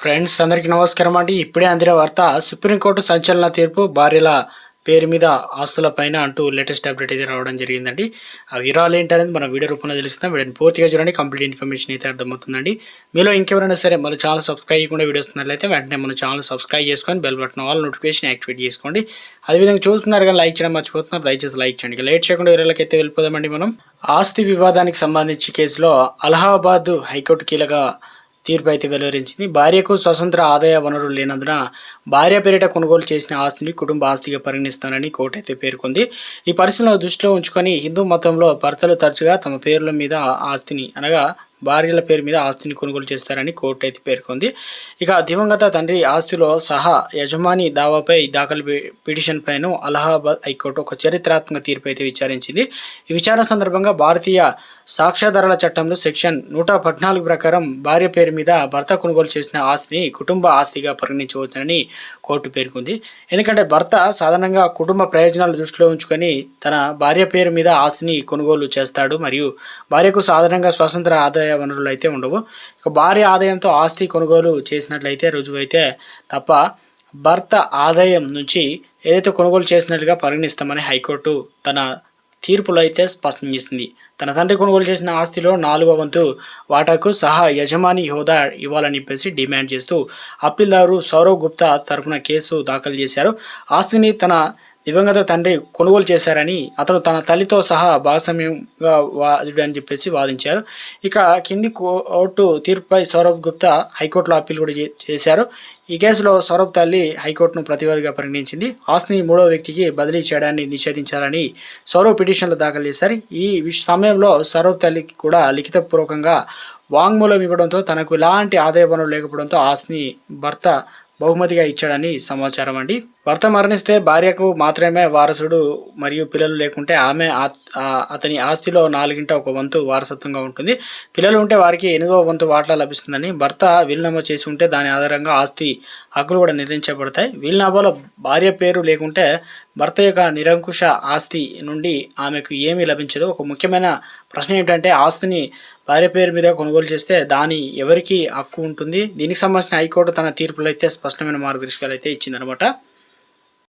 Friends అందరికీ నమస్కారం అండి. ఇప్పుడే అందిన వార్త సుప్రీంకోర్టు సంచలన తీర్పు భార్యల పేరు మీద ఆస్తుల పైన అంటూ లేటెస్ట్ అప్డేట్ అయితే రావడం జరిగిందండి. ఆ వివరాలు ఏంటనేది మన వీడియో రూపంలో తెలుస్తాం వీడియోని పూర్తిగా చూడండి. కంప్లీట్ ఇన్ఫర్మేషన్ అయితే అర్థమవుతుందండి. మీలో ఇంకెవరైనా సరే మన ఛానల్ సబ్స్క్రైబ్ చేయకుండా వీడియో వస్తున్నట్లయితే వెంటనే మన ఛానల్ సబ్స్క్రైబ్ చేసుకొని bell button all notification activate చేసుకోండి. అదేవిధంగా చూస్తున్నారు కానీ లైక్ చేయడం మర్చిపోతున్నారు. దయచేసి లైక్ చేయండి. లేట్ చేయకుండా వీడియోలకి అయితే వెళ్ళిపోదామండి మనం. ఆస్తి వివాదానికి సంబంధించి కేసులో అలహాబాద్ హైకోర్టు కీలక తీర్పు అయితే వెలువరించింది భార్యకు స్వతంత్ర ఆదాయ వనరులు లేనందున భార్య పేరిట కొనుగోలు చేసిన ఆస్తిని కుటుంబ ఆస్తిగా పరిగణిస్తానని కోర్టు అయితే పేర్కొంది. ఈ పరిస్థితులను దృష్టిలో ఉంచుకొని హిందూ మతంలో భర్తలు తరచుగా తమ పేర్ల మీద ఆస్తిని అనగా భార్యల పేరు మీద ఆస్తిని కొనుగోలు చేస్తారని కోర్టు అయితే పేర్కొంది. ఇక దివంగత తండ్రి ఆస్తిలో సహా యజమాని దావాపై దాఖలు పిటిషన్ పైన అలహాబాద్ హైకోర్టు ఒక చరిత్రాత్మక తీర్పు అయితే విచారించింది. ఈ విచారణ సందర్భంగా భారతీయ సాక్ష్యాధారాల చట్టంలో సెక్షన్ నూట పద్నాలుగు ప్రకారం భార్య పేరు మీద భర్త కొనుగోలు చేసిన ఆస్తిని కుటుంబ ఆస్తిగా పరిగణించవచ్చునని కోర్టు పేర్కొంది. ఎందుకంటే భర్త సాధారణంగా కుటుంబ ప్రయోజనాలు దృష్టిలో ఉంచుకొని తన భార్య పేరు మీద ఆస్తిని కొనుగోలు చేస్తాడు. మరియు భార్యకు సాధారణంగా స్వతంత్ర ఆదాయ వనరులు అయితే ఉండవు. ఇక భారీ ఆదాయంతో ఆస్తి కొనుగోలు చేసినట్లయితే రుజువైతే తప్ప భర్త ఆదాయం నుంచి ఏదైతే కొనుగోలు చేసినట్లుగా పరిగణిస్తామని హైకోర్టు తన తీర్పులో అయితే స్పష్టం చేసింది. తన తండ్రి కొనుగోలు చేసిన ఆస్తిలో నాలుగో వంతు వాటాకు సహా యజమాని హోదా ఇవ్వాలని చెప్పేసి డిమాండ్ చేస్తూ అప్పీల్దారు సౌరవ్ గుప్తా తరఫున కేసు దాఖలు చేశారు. ఆస్తిని తన దివంగత తండ్రి కొనుగోలు చేశారని అతను తన తల్లితో సహా భాగస్వామ్యంగా వాదుడు అని చెప్పేసి వాదించారు. ఇక కింది కోర్టు తీర్పుపై సౌరభ్ గుప్తా హైకోర్టులో అప్పీల్ కూడా చే- చేశారు. ఈ కేసులో సౌరభ్ తల్లి హైకోర్టును ప్రతివాదిగా పరిగణించింది. ఆస్తిని మూడో వ్యక్తికి బదిలీ చేయడాన్ని నిషేధించాలని సౌరవ్ పిటిషన్లు దాఖలు చేశారు. ఈ సమయంలో సౌరభ్ తల్లికి కూడా లిఖితపూర్వకంగా వాంగ్మూలం ఇవ్వడంతో తనకు ఎలాంటి ఆదాయ వనరు లేకపోవడంతో ఆస్తిని భర్త బహుమతిగా ఇచ్చాడని సమాచారం అండి. భర్త మరణిస్తే భార్యకు మాత్రమే వారసుడు మరియు పిల్లలు లేకుంటే ఆమె అతని ఆస్తిలో నాలుగింట ఒక వంతు వారసత్వంగా ఉంటుంది. పిల్లలు ఉంటే వారికి ఎనిమిదవ వంతు వాటా లభిస్తుందని భర్త వీలునామా చేసి ఉంటే దాని ఆధారంగా ఆస్తి హక్కులు కూడా నిర్ణయించబడతాయి. వీలునామాలో భార్య పేరు లేకుంటే భర్త యొక్క నిరంకుశ ఆస్తి నుండి ఆమెకు ఏమీ లభించదు. ఒక ముఖ్యమైన ప్రశ్న ఏమిటంటే ఆస్తిని భార్య పేరు మీద కొనుగోలు చేస్తే దాని ఎవరికి హక్కు ఉంటుంది? దీనికి సంబంధించిన హైకోర్టు తన తీర్పులో అయితే స్పష్టమైన మార్గదర్శకాలు అయితే ఇచ్చిందనమాట